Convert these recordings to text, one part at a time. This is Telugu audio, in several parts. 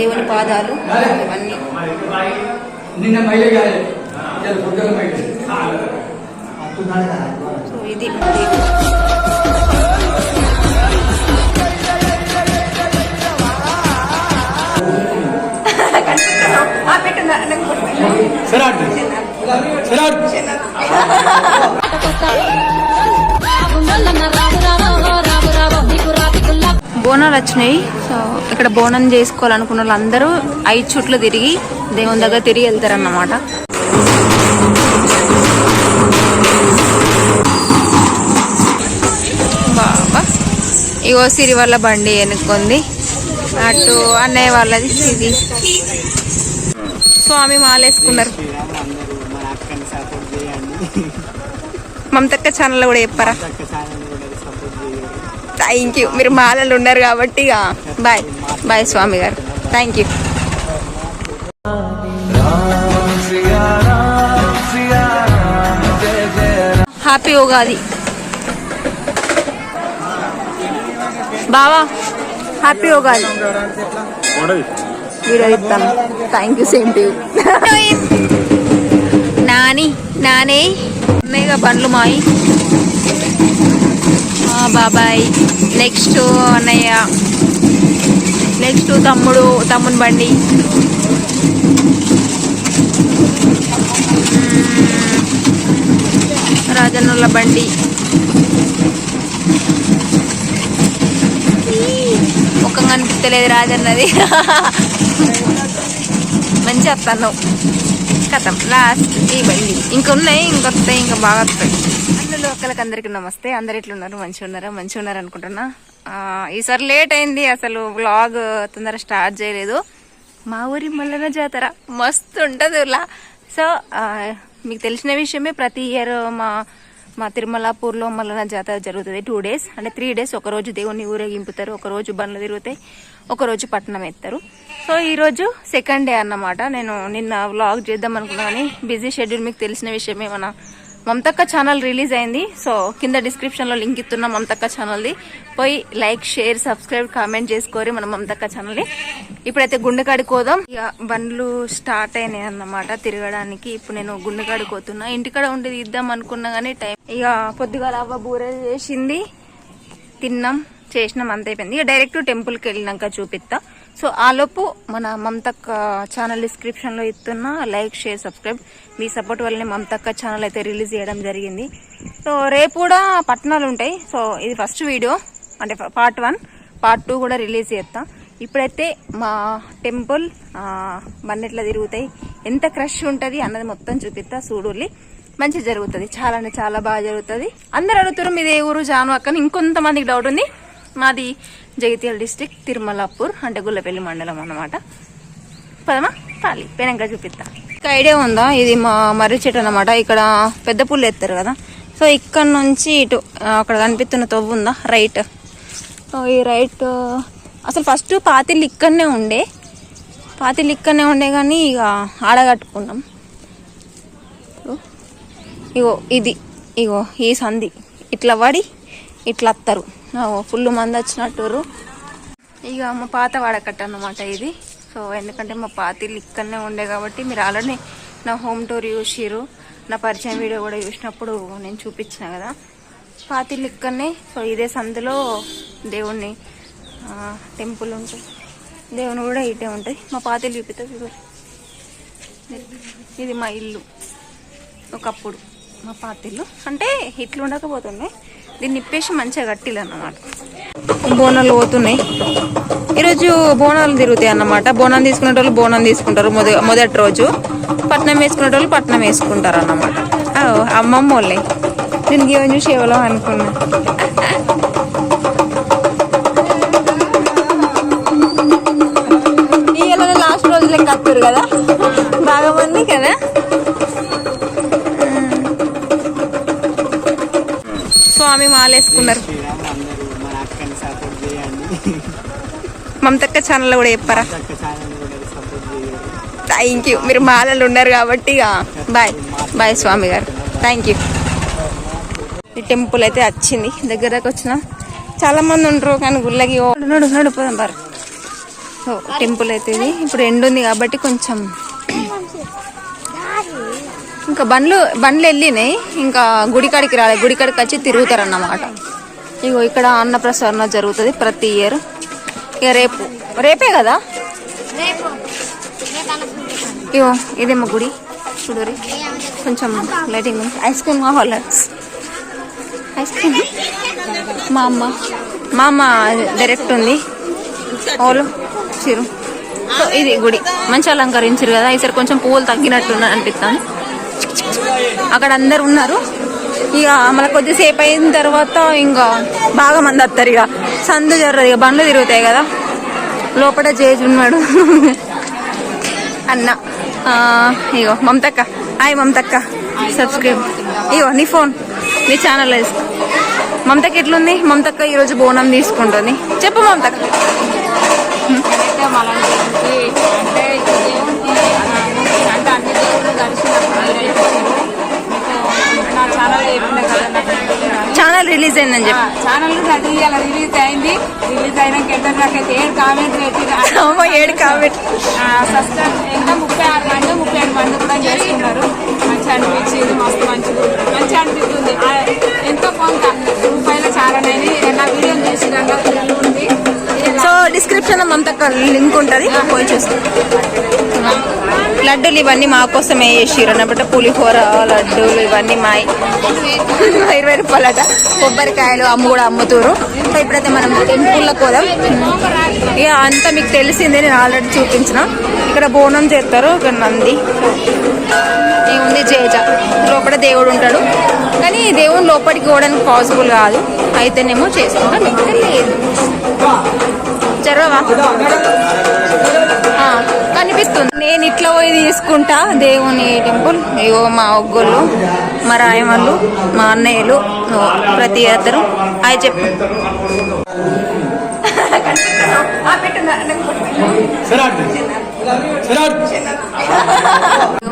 దేవుని పాదాలు ఇవన్నీ. సో ఇది పెట్టు, బోనాలు వచ్చినాయి. సో ఇక్కడ బోనం చేసుకోవాలనుకున్న వాళ్ళందరూ ఐదు చుట్లు తిరిగి దేవుని దగ్గర తిరిగి వెళ్తారన్నమాట. బాబా ఇగో సిరి వాళ్ళ బండి ఎన్నుకుంది. అటు అన్నయ్య వాళ్ళది ఇది. స్వామి మాలేసుకున్నారు అందరూ మమతక్క ఛానల్ కూడా చెప్పారా అక్క ఛానల్ కూడా సపోర్ట్ చేయండి థ్యాంక్ యూ మీరు మాలలు ఉన్నారు కాబట్టి ఇక బాయ్ బాయ్ స్వామి గారు. థ్యాంక్ యూ హ్యాపీ ఉగాది బావా హ్యాపీ ఉగాది వీడియో ఇస్తాను thank you same to Nani నానే ఉన్నాయిగా బండ్లు మాయి. బాబాయ్. నెక్స్ట్ అన్నయ్య. నెక్స్ట్ తమ్ముడు తమ్ముని బండి. రాజన్నుల బండి. ముఖం కనిపించలేదు రాజన్నది. మంచి వస్తాను. కథం. లాస్ట్ ఈ బండి. ఇంకా ఉన్నాయి ఇంకొస్తాయి ఇంకా బాగా వస్తాయి. అందులో ఒక్కరికి అందరికి నమస్తే. అందరు ఎట్లున్నారు మంచిగా ఉన్నారా మంచిగా ఉన్నారు అనుకుంటున్నా ఈసారి లేట్ అయింది. అసలు వ్లాగ్ తొందర స్టార్ట్ చేయలేదు. మా ఊరి మల్లన జాతర మస్తు ఉంటుంది ఇలా సో మీకు తెలిసిన విషయమే ప్రతి ఇయర్ మా మా తిరుమలాపూర్లో మల్లన జాతర జరుగుతుంది. టూ డేస్ అంటే త్రీ డేస్ ఒక రోజు దేవుణ్ణి ఊరేగింపుతారు. ఒకరోజు బండ్లు తిరుగుతాయి. ఒకరోజు పట్టణం ఎత్తారు. సో ఈరోజు సెకండ్ డే అన్నమాట. నేను నిన్న వ్లాగ్ చేద్దాం అనుకున్నా కానీ బిజీ షెడ్యూల్ మీకు తెలిసిన విషయమే మన మమతక్క ఛానల్ రిలీజ్ అయింది. సో కింద డిస్క్రిప్షన్లో లింక్ ఇస్తున్న మమతక్క ఛానల్ది. పోయి లైక్ షేర్ సబ్స్క్రైబ్ కామెంట్ చేసుకోరి మన మమతక్క ఛానల్ని. ఇప్పుడైతే గుండెకాడికి పోదాం ఇక బండ్లు స్టార్ట్ అయినాయి అన్నమాట తిరగడానికి. ఇప్పుడు నేను గుండెకాడికి పోతున్నా ఇంటికాడ ఉండేది ఇద్దాం అనుకున్నా కానీ టైం ఇక పొద్దుగాల అవ్వ బూరెలు చేసింది. తిన్నాం చేసినాం అంత అయిపోయింది ఇక డైరెక్ట్ టెంపుల్కి వెళ్ళినాక చూపిస్తా సో ఆలోపు మన మమతక్క ఛానల్ డిస్క్రిప్షన్లో ఇస్తున్నా. Like share subscribe. మీ సపోర్ట్ వల్లనే మమతక్క ఛానల్ అయితే రిలీజ్ చేయడం జరిగింది. సో రేపు కూడా పట్టణాలు ఉంటాయి. సో ఇది ఫస్ట్ వీడియో. అంటే పార్ట్ వన్. పార్ట్ టూ కూడా రిలీజ్ చేస్తాం. ఇప్పుడైతే మా టెంపుల్ బండెట్లా తిరుగుతాయి. ఎంత క్రష్ ఉంటుంది అన్నది మొత్తం చూపిస్తా. సూడుల్లి మంచి జరుగుతుంది. చాలా అంటే చాలా బాగా జరుగుతుంది. అందరు అడుగుతారు మీది ఏ ఊరు? జాను అక్కని. ఇంకొంతమందికి డౌట్ ఉంది. మాది జగిత్యాల డిస్టిక్ తిరుమలాపూర్ అంటే గుల్లపల్లి మండలం అన్నమాట. పదమా? తాలి పెనంక చూపిస్తా. ఐడియా ఉందా? ఇది మా మర్రి చెట్టు అనమాట ఇక్కడ పెద్ద పుల్లు ఎత్తారు కదా. సో ఇక్కడ నుంచి ఇటు అక్కడ కనిపిస్తున్న తవ్వు ఉందా? రైట్ సో ఈ రైట్ అసలు ఫస్ట్ పాతిళ్ళు ఇక్కడనే ఉండే. పాతిళ్ళు ఇక్కడనే ఉండే కానీ ఇక ఆడగట్టుకున్నాం ఇగో ఇది ఇగో ఈ సంధి. ఇట్లా పడి ఇట్లా వస్తారు ఫుల్ మంది వచ్చినట్టురు ఇక మా పాత వాడకట్ట అన్నమాట ఇది. సో ఎందుకంటే మా పాతిళ్ళు ఇక్కడనే ఉండే కాబట్టి మీరు ఆల్రెడీ నా హోమ్ టూర్ చూసిరు నా పరిచయం వీడియో కూడా చూసినప్పుడు నేను చూపించిన కదా. పాతిళ్ళు ఇక్కడనే సో ఇదే సందులో దేవుణ్ణి టెంపుల్ ఉంటుంది. దేవుని కూడా ఇటే ఉంటుంది. మా పాతిళ్ళు చూపిస్తా ఇది మా ఇల్లు. ఒకప్పుడు మా పాతిల్లు అంటే ఇట్లు ఉండకపోతుండే దీన్ని ఇప్పేసి మంచిగా కట్టిల్లు అన్నమాట. బోనాలు పోతున్నాయి. ఈరోజు బోనాలు తిరుగుతాయి అన్నమాట. బోనం తీసుకునే వాళ్ళు బోనం తీసుకుంటారు మొద మొదటి రోజు. పట్నం వేసుకునే వాళ్ళు పట్నం వేసుకుంటారు అన్నమాట. అమ్మమ్మ వాళ్ళే దీనికి ఏమని చూసి ఎవరో అనుకున్నా. ఇవాళ లాస్ట్ రోజులే కత్తురు కదా? బాగా మంది కదా? స్వామి మాలేసుకున్నారు శ్రీరామ్ అందరూ మన అక్కని సపోర్ట్ చేయండి మమతక్క ఛానల్ కూడా చెప్పారా? థ్యాంక్ యూ మీరు మాలలు ఉన్నారు కాబట్టి ఇక బాయ్ బాయ్ స్వామి గారు. థ్యాంక్ యూ ఈ టెంపుల్ అయితే వచ్చింది. దగ్గర దాకా వచ్చిన చాలా మంది ఉండరు కానీ గుళ్ళకి నడు నడు పోదాం బారు సో టెంపుల్ అయితే ఇది. ఇప్పుడు ఎండు ఉంది కాబట్టి కొంచెం ఇంకా బండ్లు బండ్లు వెళ్ళినాయి. ఇంకా గుడికాడికి రాలేదు గుడికాడికి వచ్చి తిరుగుతారు అన్నమాట ఇగో ఇక్కడ అన్నప్రసరణ జరుగుతుంది ప్రతి ఇయర్ ఇక రేపు. రేపే కదా? ఇగో ఇదేమో గుడి. చూడరి కొంచెం లైటింగ్ ఐస్ క్రీమ్ హాలర్స్ ఐస్ క్రీమ్ మా అమ్మ. మా అమ్మ డైరెక్ట్ ఉంది. ఓలు చిరు. సో ఇది గుడి. మంచి అలంకరించారు కదా. ఈసారి కొంచెం పువ్వులు తగ్గినట్టు అనిపిస్తాను అక్కడ అందరు ఉన్నారు. ఇక మళ్ళీ కొద్దిసేపు అయిన తర్వాత ఇంకా బాగా మంది వస్తారు ఇక. సందు జర్రదు ఇక బండ్లు తిరుగుతాయి కదా. లోపల జేజ్ ఉన్నాడు. అన్న. ఇగో మమతక్క. హాయ్ మమతక్క. సబ్స్క్రైబ్. ఇగో నీ ఫోన్. నీ ఛానల్ వేసుకో మమతక్క ఎట్లుంది? మమతక్క ఈరోజు బోనం తీసుకుంటుంది. చెప్పు మమతక్క. ఛానల్ రిలీజ్ అయిందని చెప్పి. ఛానల్ రిలీజ్ అయింది. రిలీజ్ అయినాక ఎంత నాకైతే ఏడు కామెంట్ పెట్టి అమ్మ ఏడు కాబట్టి సబ్స్క్రైబ్ ముప్పై ఆరు మంది ముప్పై ఏడు మంది కూడా చేసుకున్నారు. మంచిగా అనిపించింది మస్తు మంచిగా మంచిగా అనిపిస్తుంది. ఎంతో కొంత రూపాయల చారనైనా నా వీడియో చేసి రంగా ఉంది. సో డిస్క్రిప్షన్ మమతక్క లింక్ ఉంటుంది. పోయి చూసుకో. లడ్డూలు ఇవన్నీ మా కోసమే చేసిర్రు. అన్నమాట పులిహోర లడ్డూలు ఇవన్నీ మా ఇరవై రూపాయలట. కొబ్బరికాయలు అమ్ము కూడా అమ్ముతారు సో ఇప్పుడైతే మనం టెంపుల్లోకి పోదాం. ఇక అంతా మీకు తెలిసిందే నేను ఆల్రెడీ చూపించిన. ఇక్కడ బోనం చేస్తారు ఇక్కడ నంది. ఉంది జేజ. లోపల దేవుడు ఉంటాడు. కానీ దేవుని లోపలికి పోవడానికి పాసిబుల్ కాదు. అయితేనేమో చేసుకుంటాం ఇక్కడ లేదు. జరవా ఆ, కనిపిస్తుంది. ఇట్లా పోయి తీసుకుంటా? దేవుని టెంపుల్. ఇగో మా ఒగ్గోళ్ళు మా రాయమల్లు మా అన్నయ్యలు ప్రతి అతను. అవి చెప్పు.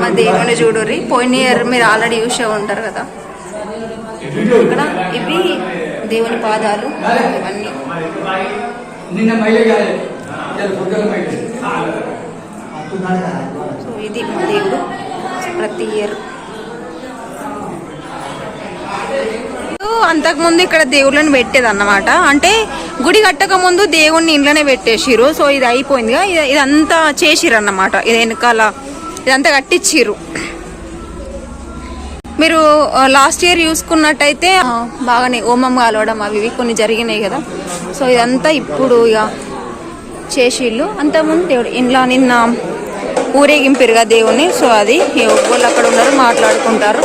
మా దేవుని చూడుర్రి. పోయిన ఇయర్ మీరు ఆల్రెడీ చూసే ఉంటారు కదా. ఇక్కడ ఇవి దేవుని పాదాలు ఇవన్నీ. సో ఇది మా దేవుడు ప్రతి ఇయర్ అంతకుముందు ఇక్కడ దేవుళ్ళని పెట్టేది అన్నమాట అంటే గుడి కట్టక ముందు దేవుణ్ణి ఇంట్లోనే పెట్టేసిర్రు. సో ఇది అయిపోయిందిగా. ఇది- ఇదంతా చేసిర్రు అన్నమాట ఇది వెనకాల ఇదంతా కట్టించిర్రు మీరు లాస్ట్ ఇయర్ చూసుకున్నట్టయితే బాగానే ఓమం కాలవడం అవి ఇవి కొన్ని జరిగినాయి కదా. సో ఇదంతా ఇప్పుడు ఇక చేసిళ్ళు అంతకుముందు దేవుడు ఇంట్లో నిన్న ఊరేగింపిరుగా దేవుని సో అది వాళ్ళు అక్కడ ఉన్నారు మాట్లాడుకుంటారు.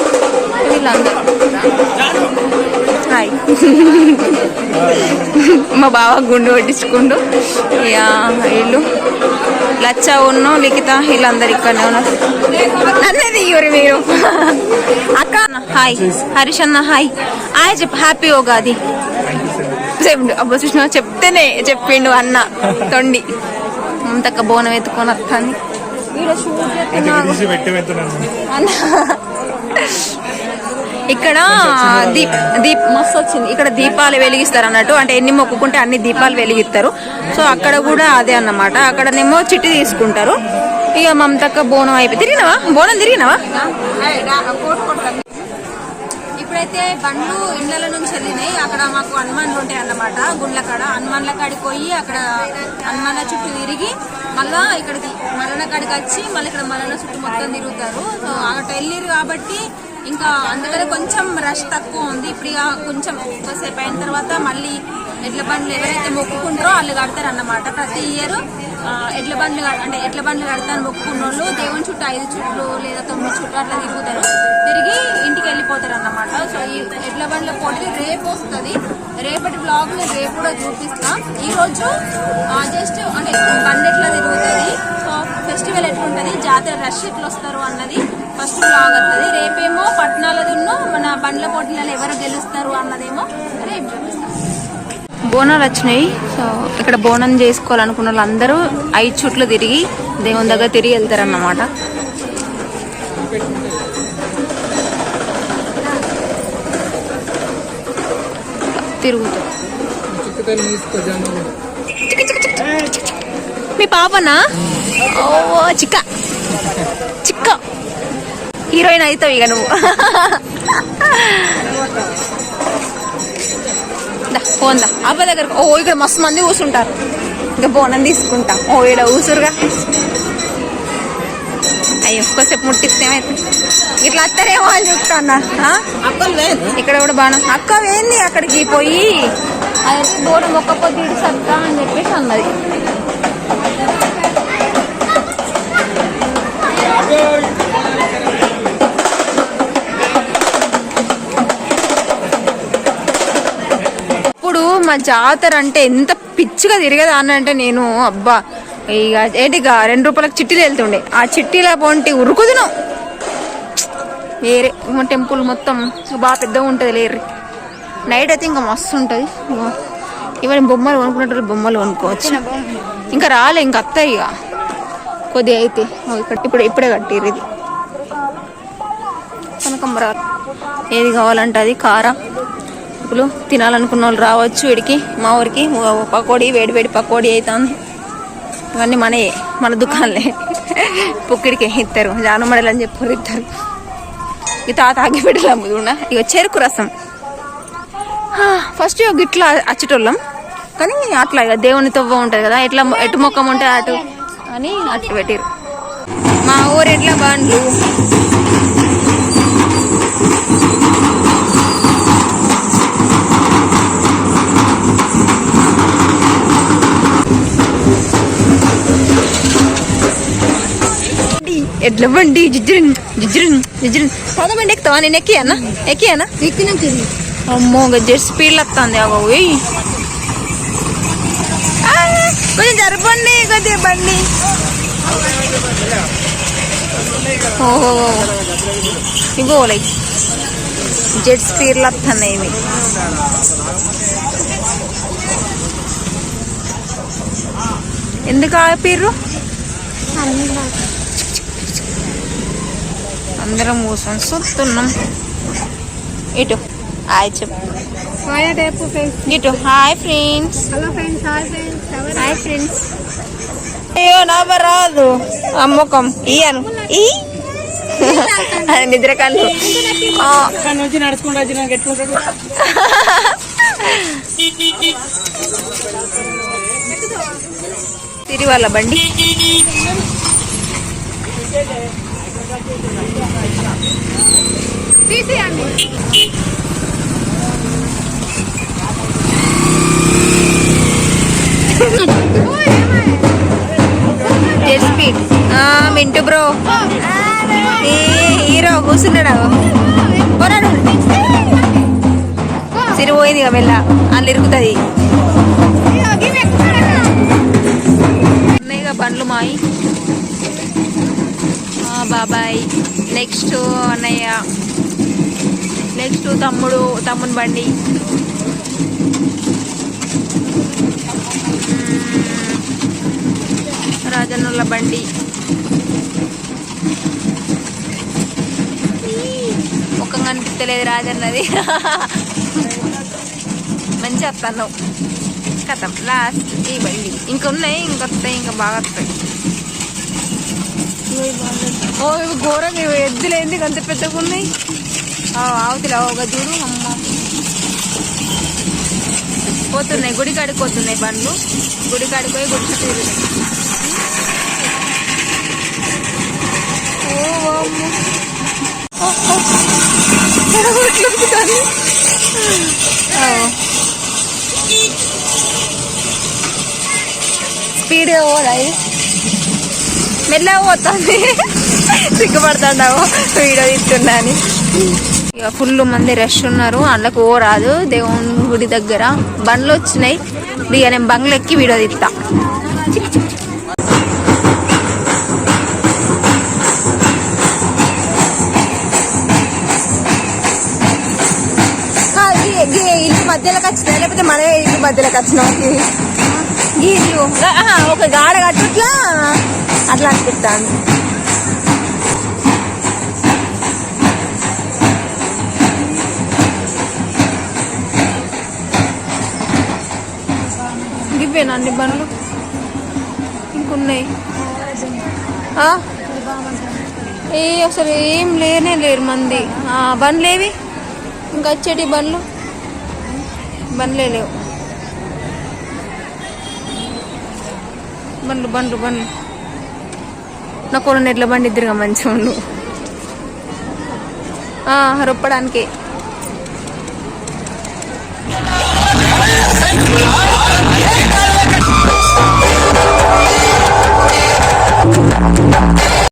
వీళ్ళందరూ. హాయ్. మా బావ గుండు పట్టించుకుండు ఇక వీళ్ళు. లచ్చ ఉన్ను లిఖిత వీళ్ళందరు ఇక్కడనే ఉన్నారు. నన్నది ఇవ్వరు మీరు? అక్క. హాయ్. హరీష్ అన్న హాయ్. హాయ్ చెప్పు హ్యాపీ ఉగాది చెప్పిండు అబ్బా చూసిన చెప్తేనే చెప్పిండు అన్న తొండి. అంతక్క బోనం ఎత్తుకొని వస్తాను వీడియో షూట్ ఇక్కడ దీప్ దీప్ మస్తు వచ్చింది. ఇక్కడ దీపాలు వెలిగిస్తారు అన్నట్టు. అంటే ఎన్ని మొక్కుకుంటే అన్ని దీపాలు వెలిగిస్తారు. సో అక్కడ కూడా అదే అన్నమాట. అక్కడనేమో చిట్టి తీసుకుంటారు. ఇక మమతక్క బోనం అయిపోయి తిరిగినావా? బోనం తిరిగినావా? ఎప్పుడైతే బండ్లు ఇండ్ల నుంచి వెళ్ళినాయి. అక్కడ మాకు హనుమాన్లు ఉంటాయి అన్నమాట. గుండ్ల కాడ హనుమాన్ల కాడికి పోయి అక్కడ హనుమాన్ల చుట్టూ తిరిగి మళ్ళా ఇక్కడికి మరణ కాడికి వచ్చి మళ్ళీ ఇక్కడ మరణ చుట్టూ మొత్తం తిరుగుతారు. సో అక్కడ వెళ్ళిరు కాబట్టి ఇంకా అందుకనే కొంచెం రష్ తక్కువ ఉంది. ఇప్పుడు కొంచెం ఎక్కువసేపు అయిన తర్వాత మళ్ళీ ఎడ్ల బండ్లు ఎవరైతే మొక్కుకుంటారో వాళ్ళు కడతారు అన్నమాట ప్రతి ఇయర్ ఎడ్ల బండ్లు అంటే ఎడ్ల బండ్లు కడతాను మొక్కుకున్న వాళ్ళు దేవుని చుట్టూ ఐదు చుట్లు లేదా తొమ్మిది చుట్లు అట్లా తిరుగుతారు. తిరిగి ఇంటికి వెళ్ళిపోతారు అన్నమాట సో ఈ ఎడ్ల బండ్ల పోటీ రేపు వస్తుంది. రేపటి బ్లాగ్ నేను రేపు కూడా చూపిస్తా. ఈ రోజు జస్ట్ అంటే బండి ఎట్లా తిరుగుతుంది సో ఫెస్టివల్ ఎట్లుంటది జాతర రష్ ఎట్లా వస్తారు అన్నది ఫస్ట్ బ్లాగ్ వస్తుంది రేపేమో పట్టణాలదున్నో మన బండ్ల పోటీలలో ఎవరు గెలుస్తారు అన్నదేమో రేపు చూపిస్తాం. బోనాలు వచ్చినాయి. సో ఇక్కడ బోనం చేసుకోవాలనుకున్న వాళ్ళందరూ ఐదు చుట్లు తిరిగి దేవుని దగ్గర తిరిగి వెళ్తారన్నమాట. తిరుగుతారు మీ పాపనా? ఓ చిక్క. చిక్క. హీరోయిన్ అవుతావు ఇక నువ్వు. దా, పోందా అబ్బా దగ్గర ఓ ఇక్కడ మస్తు మంది కూర్చుంటారు. ఇంకా బోనం తీసుకుంటా. ఓ ఇక్కడ కూసురుగా అయ్యో కొద్దిసేపు ముట్టిస్తే? ఇట్లా వస్తారేమో అని చెప్తాన్నా ఆ? ఇక్కడ కూడా బాణం. అక్క వేంది అక్కడికి పోయి. అది బోనం ఒక్క పొద్దు ఇడిసత్తా అని చెప్పేసి అన్నది. మా జాతర అంటే ఎంత పిచ్చిగా తిరగదాన్ని అంటే నేను అబ్బా ఇక ఏంటిగా రెండు రూపాయలకు చిట్టీలు వెళ్తుండే. ఆ చిట్టీల పోంటి ఉరుకుదును. వేరే టెంపుల్ మొత్తం బాగా పెద్దగా ఉంటుంది లేరు నైట్ అయితే ఇంకా మస్తు ఉంటుంది. ఇవన్నీ బొమ్మలు కొనుక్కున్నట్టు బొమ్మలు కొనుక్కోవచ్చు. ఇంకా రాలే ఇంకా అత్తాయి ఇక కొద్దిగా అయితే ఇక్కడ ఇప్పుడు ఇప్పుడే కట్టిర్రు ఇది. కనకంబరాలు. ఏది కావాలంటే అది కారం. ఇప్పుడు తినాలనుకున్న వాళ్ళు రావచ్చు వీడికి మా ఊరికి. పకోడీ వేడి వేడి పకోడీ అవుతుంది ఇవన్నీ మనయే మన దుకాణలే. పుక్కిడికి ఇస్తారు జానమడలు అని చెప్పి ఇస్తారు ఈ తాత ఆగిపెట్టలు అమ్ముతున్నా ఇక చెరుకు రసం. ఫస్ట్ ఇక గిట్లా అచ్చటోళ్ళం. కానీ అట్లా ఇక దేవుని తవ్వ ఉంటుంది కదా ఎట్లా ఎటు మొక్కం ఉంటే అటు అని అట్లా పెట్టారు. మా ఊరు ఎట్లా బండ్లు? ఎట్లా బండి జిజ్జిరిన్ జిజ్జిరిన్ జిజ్జిరిన్ పదమండి ఎక్కుతావా? నేను ఎక్కియానా? ఎక్కియానా? ఎక్కినాక అమ్మో గజ్జెట్ స్పీడ్ వస్తుంది. ఆ, కొంచెం జరపండి కొద్దిగా బండి ఓహో లైక్ జెట్ స్పీడ్లు వస్తున్నాయి ఇవి ఎందుకు ఆపిర్రు? అందరం కూర్చొని చూస్తున్నాం ఇటు. హాయ్ చెప్పు. ఇటు. Hi friends. Hello friends hi friends. Hi friends. అయ్యో నవ్వ రాదు. అమ్మకం ఇయ్యను ఈ అది నిద్ర కళ్ళు ఆ, అక్కడ నుంచి నడుచుకుంటూ వచ్చి నాకు ఎట్లుంటాడు తిరి వాళ్ళ బండి. ఆ, మింటు బ్రో. హీరో కూర్చున్నాడు? పోరాడు. సిరి పోయింది ఇక మెల్ల. అందులో ఇరుకుతుంది. బండ్లు మాయి. బాబాయ్. నెక్స్ట్ అన్నయ్య. నెక్స్ట్ తమ్ముడు తమ్ముని బండి. రాజన్నుల బండి. ముఖం కనిపించలేదు రాజన్నది. మంచి వస్తాను. కథం. లాస్ట్ ఈ బండి. ఇంకొన్నాయి ఇంకొస్తాయి ఇంకా బాగా వస్తాయి. ఓ ఇవి ఘోరంగా ఇవి ఎద్దులు ఎందుకు అంత పెద్దగా ఉన్నాయి ఆ, ఒక చూడు అమ్మ పోతున్నాయి గుడి కాడికి పోతున్నాయి బండ్లు గుడి కాడికి పోయి గుడి చుట్టూ ఓ అమ్మ. ఓ. స్పీడ్గా పోదా ఇది మెల్లగా పోతుంది. సిగ్గుపడుతున్నావు. వీడియో తీస్తున్నా అని ఇక ఫుల్ మంది రష్ ఉన్నారు. అందులోకి ఓ రాదు దేవుని గుడి దగ్గర బండ్లు వచ్చినాయి. ఇక నేను బంగ్లు ఎక్కి వీడియో తీస్తా ఇల్లు మధ్యలోకి వచ్చినా లేకపోతే మనమే ఇల్లు మధ్యలోకి వచ్చినాం ఈ- ఒక గాడ కట్టుట్లా? అట్లా అనిపిస్తాను ఇవేనా అన్ని బండ్లు ఇంకున్నాయి. ఏ అసలు ఏం లేనే లేరు మంది. బండ్లేవి? ఇంకా వచ్చేటి బండ్లు? బండ్లే లేవు. బండ్లు బండ్లు బండ్లు నా కొన్ని ఎట్ల బండి ఇద్దరు మంచిగా ఉండు రొప్పడానికి.